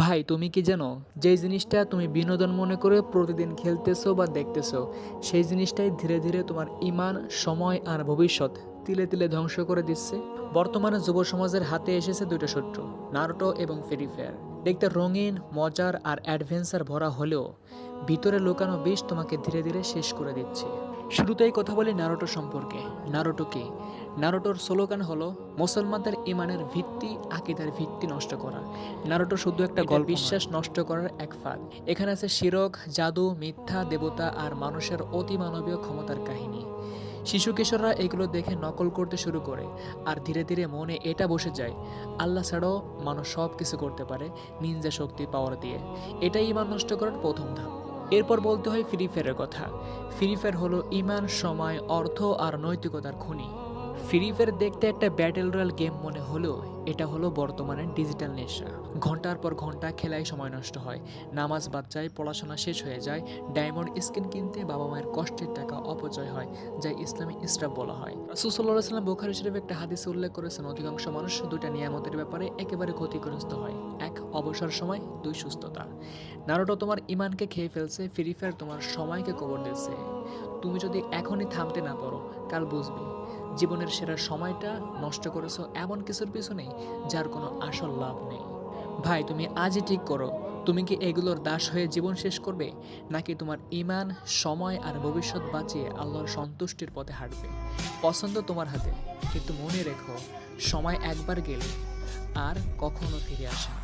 ভাই, তুমি কি জানো, যেই জিনিসটা তুমি বিনোদন মনে করে প্রতিদিন খেলতেছো বা দেখতেছো, সেই জিনিসটাই ধীরে ধীরে তোমার ইমান, সময় আর ভবিষ্যৎ তিলে তিলে ধ্বংস করে দিচ্ছে। বর্তমানে যুব সমাজের হাতে এসেছে দুটো শত্রু, নারুটো এবং ফ্রি ফায়ার। দেখতে রঙিন, মজার আর অ্যাডভেঞ্চার ভরা হলেও ভিতরে লুকানো বিষ তোমাকে ধীরে ধীরে শেষ করে দিচ্ছে। শুরুতেই কথা বলি নারোটো সম্পর্কে। নারোটো কি? নারোটোর স্লোগান হলো মুসলমানদের ইমানের ভিত্তি আকিদার ভিত্তি নষ্ট করা। নারোটো শুধু একটা গল্প বিশ্বাস নষ্ট করার এক ফাঁদ। এখানে আছে শিরক জাদু মিথ্যা দেবতা আর মানুষের অতিমানবীয় ক্ষমতার কাহিনী। শিশু কিশোররা এগুলো দেখে নকল করতে শুরু করে আর ধীরে ধীরে মনে এটা বসে যায় আল্লাহ ছাড়াও মানুষ সব কিছু করতে পারে নিনজা শক্তি পাওয়ার দিয়ে। এটাই ইমান নষ্ট করার প্রথম ধাপ। এরপর বলতে হয় ফ্রি ফায়ারের কথা। ফ্রি ফায়ার হলো ইমান, সময়, অর্থ আর নৈতিকতার খনি। ফ্রি ফায়ার দেখতে একটা ব্যাটেল রয়্যাল গেম মনে হলেও এটা হলো বর্তমানে ডিজিটাল নেশা। ঘণ্টার পর ঘণ্টা খেলায় সময় নষ্ট হয়, নামাজ বাদ যায়, পড়াশোনা শেষ হয়ে যায় ডায়মন্ড স্কিন কিনতে বাবা মায়ের কষ্টের টাকা অপচয় হয়, যা ইসলামী ইসরাফ বলা হয়। রাসুসাল্লাহ সাল্লাম বোখারি শরীফ একটা হাদিসে উল্লেখ করেছেন, অধিকাংশ মানুষ দুটা নিয়ামতের ব্যাপারে একেবারে ক্ষতিগ্রস্ত হয়। এক, অবসর সময়, দুই, সুস্থতা। নারোটো তোমার ইমানকে খেয়ে ফেলছে ফ্রি ফায়ার তোমার সময়কে কবর দিচ্ছে তুমি যদি এখনই থামতে না পারো, কাল বুঝবে। জীবনের সেরা সময়টা নষ্ট করেছ এমন কিছুর পিছনে যার কোনো আসল লাভ নেই। ভাই, তুমি আজই ঠিক করো। তুমি কি এগুলোর দাস হয়ে জীবন শেষ করবে? নাকি তোমার ইমান সময় আর ভবিষ্যৎ বাঁচিয়ে আল্লাহর সন্তুষ্টির পথে হাঁটবে? পছন্দ তোমার হাতে, কিন্তু মনে রেখো, সময় একবার গেলে আর কখনো ফিরে আসে না।